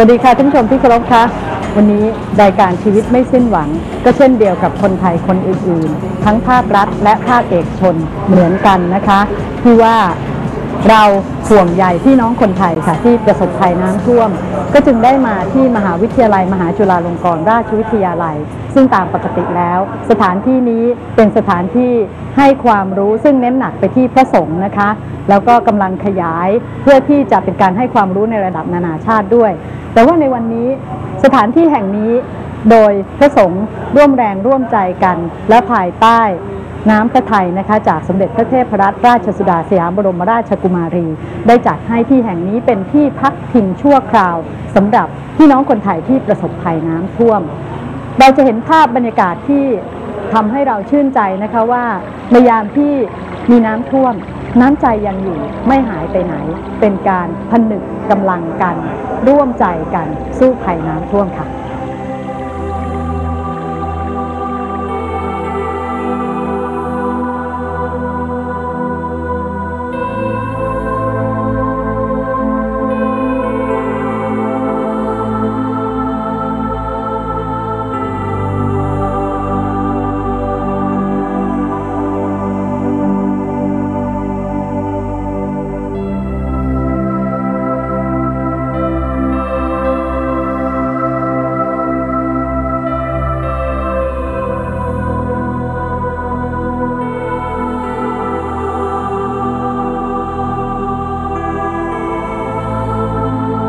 สวัสดีค่ะท่านผู้ชมที่เคารพคะวันนี้รายการชีวิตไม่สิ้นหวัง ก็เช่นเดียวกับคนไทยคนอื่นๆ ทั้งภาครัฐและภาคเอกชนเหมือนกันนะคะที่ว่าเราห่วงใยพี่น้องคนไทยค่ะที่ประสบภัยน้ำท่วม ก็จึงได้มาที่มหาวิทยาลัย มหาจุฬาลงกรณราชวิทยาลัย ซึ่งตามปกติแล้ว สถานที่นี้เป็นสถานที่ให้ความรู้ซึ่งเน้นหนักไปที่พระสงฆ์นะคะ แล้วก็กำลังขยายเพื่อที่จะเป็นการให้ความรู้ในระดับนานาชาติด้วย แต่ว่าในวันนี้สถานที่แห่งนี้โดยพระสงฆ์ร่วมแรงร่วมใจกัน และภายใต้น้ำพระทัยนะคะ จากสมเด็จพระเทพรัตนราชสุดาสยามบรมราชกุมารี ได้จัดให้ที่แห่งนี้เป็นที่พักพิงชั่วคราวสำหรับพี่น้องคนไทยที่ประสบภัยน้ำท่วม เราจะเห็นภาพบรรยากาศที่ทำให้เราชื่นใจนะคะว่าในยามที่มีน้ำท่วม น้ำใจยังอยู่ไม่หายไปไหน เป็นการผนึกกำลังกัน ร่วมใจกันสู้ภัยน้ำท่วมค่ะ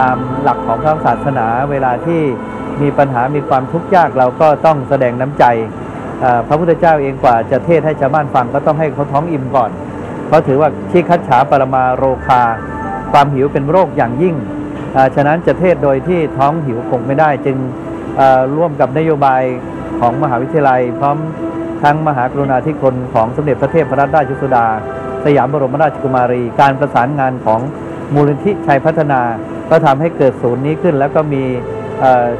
ตามหลักของพระศาสนาเวลาที่มีปัญหามีความทุกข์ยากเราก็ต้องแสดงน้ำใจพระพุทธเจ้าเองกว่าจะเทศให้ชาวบ้านฟังก็ต้องให้เขาท้องอิ่มก่อน เพราะถือว่าที่คัดฉาปรมาโรคา ความหิวเป็นโรคอย่างยิ่ง ฉะนั้นจะเทศโดยที่ท้องหิวคงไม่ได้จึงร่วมกับนโยบายของมหาวิทยาลัย พร้อมทั้งมหากรุณาธิคุณของสมเด็จพระเทพรัตนราชสุดา สยามบรมราชกุมารี การประสานงานของ มูลนิธิชัยพัฒนา ก็ทำให้เกิดศูนย์นี้ขึ้น แล้วก็มี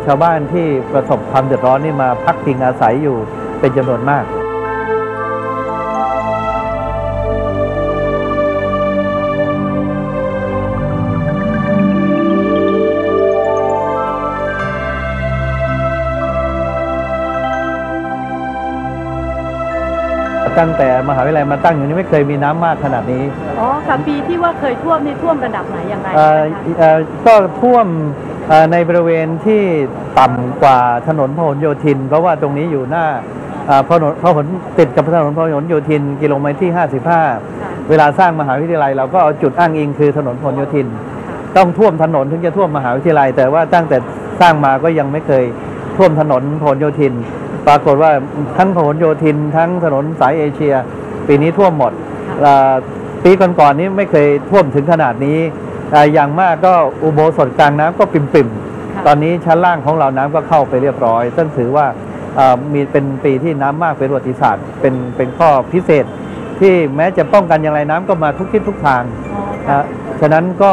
ชาวบ้านที่ประสบความเดือดร้อนนี่มาพักพิงอาศัยอยู่เป็นจำนวนมาก ตั้งแต่มหาวิทยาลัยมาตั้งอยู่นี้ไม่เคยมีน้ำมากขนาดนี้อ๋อค่ะปีที่ว่าเคยท่วมนี่ท่วมระดับไหนอย่างไรเอ่อเอ่อก็ท่วมเอ่อในบริเวณที่ต่ำกว่าถนนพหลโยธิน เพราะว่าตรงนี้อยู่หน้าเอ่อพหลพหลติดกับถนนพหลโยธิน กิโลเมตรที่ 55 เวลาสร้างมหาวิทยาลัยเราก็เอาจุดอ้างอิงคือถนนพหลโยธิน ต้องท่วมถนนถึงจะท่วมมหาวิทยาลัย แต่ว่าตั้งแต่สร้างมาก็ยังไม่เคยท่วมถนนพหลโยธิน ปรากฏว่าทั้งพหลโยธินทั้งถนนสายเอเชีย ปีนี้ท่วมหมดเอ่อปีก่อนๆนี้ไม่เคยท่วมถึงขนาดนี้เอ่ออย่างมากก็อุโบสถกลางน้ำก็ปิ่มๆ ตอนนี้ชั้นล่างของเราน้ำก็เข้าไปเรียบร้อย ซึ่งถือว่าเอ่อมีเป็นปีที่น้ำมากเป็นประวัติศาสตร์ เป็นเป็นข้อพิเศษ ที่แม้จะป้องกันอย่างไรน้ำก็มาทุกทิศทุกทางนะฉะนั้นก็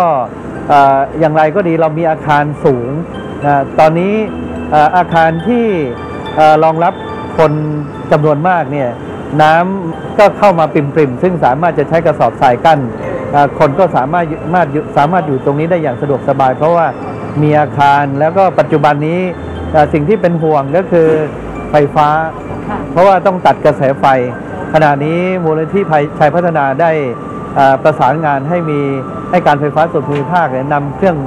เอ่ออย่างไรก็ดีเรามีอาคารสูงนะตอนนี้เอ่ออาคารที่เอ่อ รองรับคนจำนวนมากเนี่ยน้ำก็เข้ามาปริมๆ ซึ่งสามารถจะใช้กระสอบทรายกั้นคนก็สามารถสามารถสามารถอยู่ตรงนี้ได้อย่างสะดวกสบาย เพราะว่ามีอาคารแล้วก็ปัจจุบันนี้สิ่งที่เป็นห่วงก็คือไฟฟ้า เพราะว่าต้องตัดกระแสไฟ ขณะนี้มูลนิธิภัยชัยพัฒนาได้ประสานงานให้มีให้การไฟฟ้าส่วนภูมิภาคเนี่ยนำเครื่อง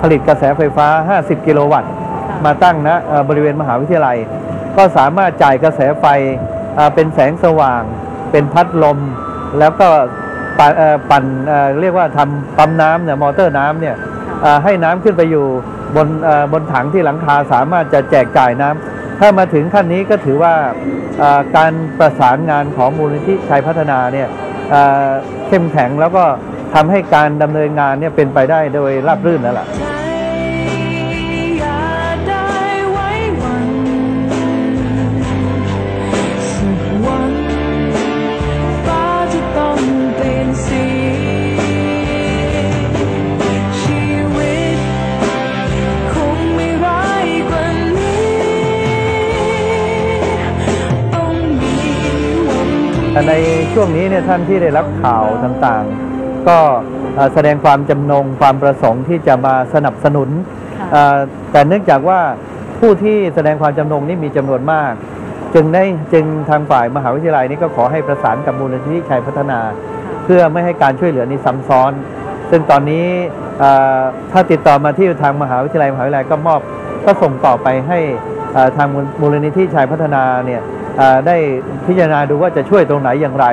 ผลิตกระแสไฟฟ้า 50 กิโลวัตต์ มาตั้งณเอ่อบริเวณมหาวิทยาลัย ก็สามารถจ่ายกระแสไฟเอ่อเป็นแสงสว่าง เป็นพัดลม แล้วก็ปั่นเอ่อปั่นเอ่อเรียกว่าทำปั๊มน้ำเนี่ยมอเตอร์น้ำเนี่ยเอ่อให้น้ำขึ้นไปอยู่บนเอ่อบนถังที่หลังคาสามารถจะแจกจ่ายน้ำถ้ามาถึงขั้นนี้ก็ถือว่าเอ่อการประสานงานของมูลนิธิชัยพัฒนาเนี่ยเอ่อเข้มแข็งแล้วก็ทำให้การดำเนินงานเนี่ยเป็นไปได้โดยราบรื่นแล้วล่ะ ช่วงนี้เนี่ยท่านที่ได้รับข่าวต่างๆ ก็เอ่อแสดงความจำนงความประสงค์ที่จะมาสนับสนุนค่ะเอ่อแต่เนื่องจากว่าผู้ที่แสดงความจำนงนี่มีจำนวนมาก จึงได้จึงทางฝ่ายมหาวิทยาลัยนี้ก็ขอให้ประสานกับมูลนิธิชัยพัฒนา เพื่อไม่ให้การช่วยเหลือนี้ซ้ำซ้อน ซึ่งตอนนี้เอ่อถ้าติดต่อมาที่ทางมหาวิทยาลัยมหาวิทยาลัยก็มอบก็ส่งต่อไปให้เอ่อทางมูลมูลนิธิชัยพัฒนาเนี่ยเอ่อ ได้พิจารณาดูว่าจะช่วยตรงไหนอย่างไร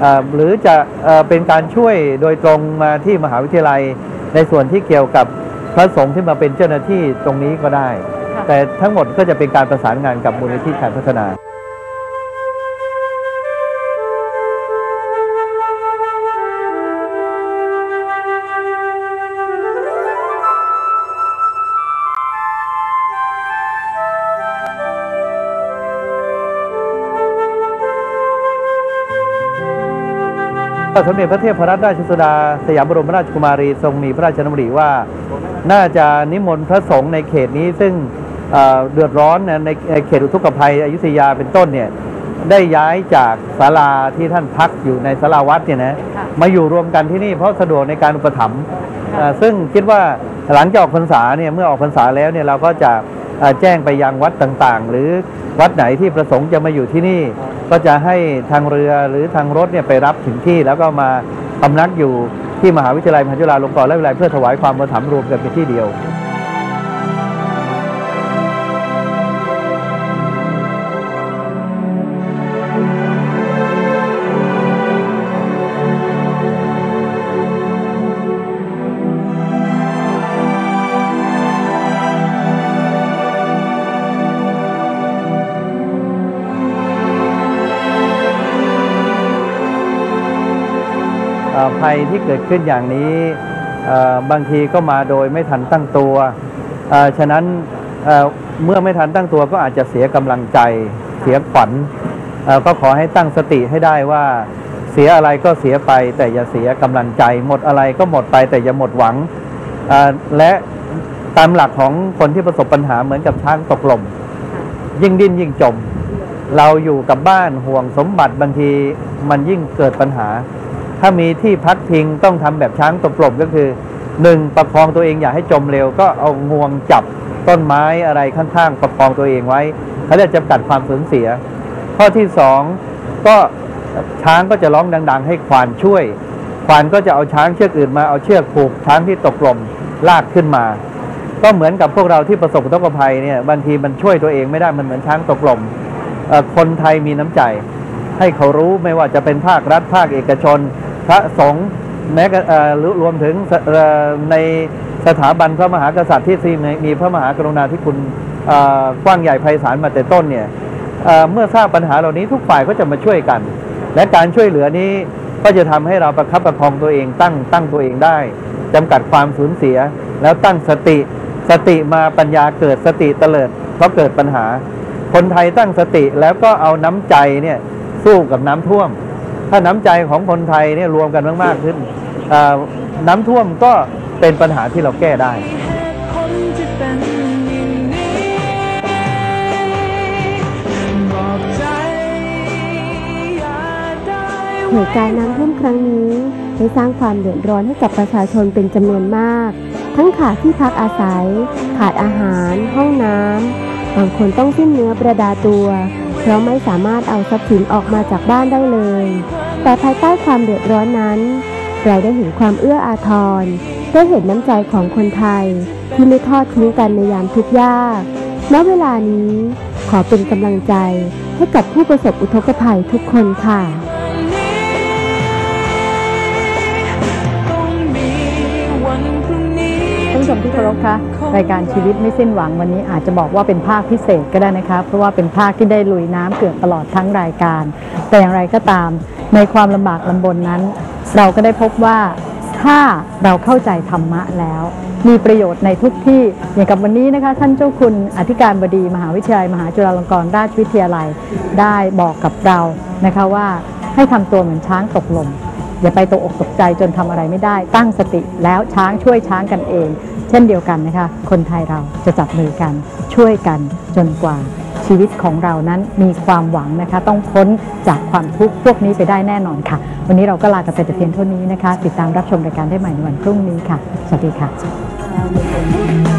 เอ่อหรือจะเอ่อเป็นการช่วยโดยตรงมาที่มหาวิทยาลัย ในส่วนที่เกี่ยวกับพระสงฆ์ที่มาเป็นเจ้าหน้าที่ตรงนี้ก็ได้ค่ะแต่ทั้งหมดก็จะเป็นการประสานงานกับมูลนิธิชัยพัฒนา สมเด็จพระเทพรัตนราชสุดา สยามบรมราชกุมารีทรงมีพระราชดำริว่า น่าจะนิมนต์พระสงฆ์ในเขตนี้ซึ่งเอ่อเดือดร้อนนะในในเขตอุทกภัยอยุธยาเป็นต้นเนี่ยได้ย้ายจากศาลาที่ท่านพักอยู่ในศาลาวัดเนี่ยนะค่ะมาอยู่รวมกันที่นี่เพราะสะดวกในการอุปถัมภ์เอ่อซึ่งคิดว่าหลังจากออกพรรษาเนี่ยเมื่อออกพรรษาแล้วเนี่ยเราก็จะเอ่อแจ้งไปยังวัดต่างๆ หรือวัดไหนที่ประสงค์จะมาอยู่ที่นี่ ก็จะให้ทางเรือหรือทางรถเนี่ยไปรับถึงที่ แล้วก็มาพำนักอยู่ที่มหาวิทยาลัยมหาจุฬาลงกรณ์และวิทยาลัยเพื่อถวายความประถมรวมกันเป็นที่เดียว ภัยที่เกิดขึ้นอย่างนี้บางทีก็มาโดยไม่ทันตั้งตัวฉะนั้นเมื่อไม่ทันตั้งตัวก็อาจจะเสียกำลังใจเสียขวัญก็ขอให้ตั้งสติให้ได้ว่าเสียอะไรก็เสียไป แต่อย่าเสียกำลังใจ หมดอะไรก็หมดไป แต่อย่าหมดหวังและตามหลักของคนที่ประสบปัญหาเหมือนกับช้างตกหล่มยิ่งดิ้นยิ่งจม เราอยู่กับบ้านห่วงสมบัติบางทีมันยิ่งเกิดปัญหา ถ้ามีที่พักพิงต้องทำแบบช้างตกลมก็คือหนึ่งประคองตัวเองอย่าให้จมเร็วก็เอางวงจับต้นไม้อะไรข้างๆ ประคองตัวเองไว้เขาเรียกจำกัดความสูญเสีย ข้อที่สองก็ช้างก็จะร้องดัง ๆ ให้ควานช่วย ควานก็จะเอาช้างเชือกอื่นมาเอาเชือกผูกช้างที่ตกลมลากขึ้นมา ก็เหมือนกับพวกเราที่ประสบอุทกภัยเนี่ยบางทีมันช่วยตัวเองไม่ได้มันเหมือนช้างตกลมเอ่อคนไทยมีน้ำใจ ให้เขารู้ไม่ว่าจะเป็นภาครัฐภาคเอกชน พระสงฆ์แม้รวมถึงในสถาบันพระมหากษัตริย์ที่มีมีพระมหากรุณาธิคุณกว้างใหญ่ไพศาลมาแต่ต้นเนี่ยเมื่อทราบปัญหาเหล่านี้ทุกฝ่ายก็จะมาช่วยกัน และการช่วยเหลือนี้ก็จะทำให้เราประคับประคองตัวเองตั้งตั้งตัวเองได้จำกัดความสูญเสีย แล้วตั้งสติ สติมาปัญญาเกิดสติเตลิดเพราะเกิดปัญหา คนไทยตั้งสติแล้วก็เอาน้ำใจเนี่ยสู้กับน้ำท่วม ถ้าน้ำใจของคนไทยเนี่ยรวมกันมากๆขึ้นน้ำท่วมก็เป็นปัญหาที่เราแก้ได้เหตุกาได้เหตุการณ์น้ำท่วมครั้งนี้ได้สร้างความเดือดร้อนให้กับประชาชนเป็นจำนวนมาก ทั้งขาดที่พักอาศัย ขาดอาหาร ห้องน้ำบางคนต้องสิ้นเนื้อประดาตัว เพราะไม่สามารถเอาทรัพย์สินออกมาจากบ้านได้เลย แต่ภายใต้ความเดือดร้อนนั้น เราได้เห็นความเอื้ออาทร ได้เห็นน้ำใจของคนไทย ที่ไม่ทอดทิ้งกันในยามทุกข์ยาก ณ เวลานี้ขอเป็นกำลังใจให้กับผู้ประสบอุทกภัยทุกคนค่ะท่านผู้ชมที่เคารพคะรายการชีวิตไม่สิ้นหวังวันนี้อาจจะบอกว่าเป็นภาคพิเศษก็ได้นะคะ เพราะว่าเป็นภาคที่ได้ลุยน้ำเกือบตลอดทั้งรายการ แต่อย่างไรก็ตาม ในความลำบากลำบนนั้น เราก็ได้พบว่าถ้าเราเข้าใจธรรมะแล้ว มีประโยชน์ในทุกที่อย่างกับวันนี้นะคะ ท่านเจ้าคุณอธิการบดีมหาวิทยาลัย มหาจุฬาลงกรณราชวิทยาลัยได้บอกกับเรานะคะว่าให้ทำตัวเหมือนช้างตกลมอย่าไปตกอกตกใจจนทำอะไรไม่ได้ ตั้งสติแล้วช้างช่วยช้างกันเอง เช่นเดียวกันนะคะ คนไทยเราจะจับมือกันช่วยกันจนกว่า ชีวิตของเรานั้นมีความหวังนะคะ ต้องพ้นจากความทุกข์พวกนี้ไปได้แน่นอนค่ะ วันนี้เราก็ลากันไปแต่เพียงเท่านี้นะคะ ติดตามรับชมรายการได้ใหม่ในวันพรุ่งนี้ค่ะ สวัสดีค่ะ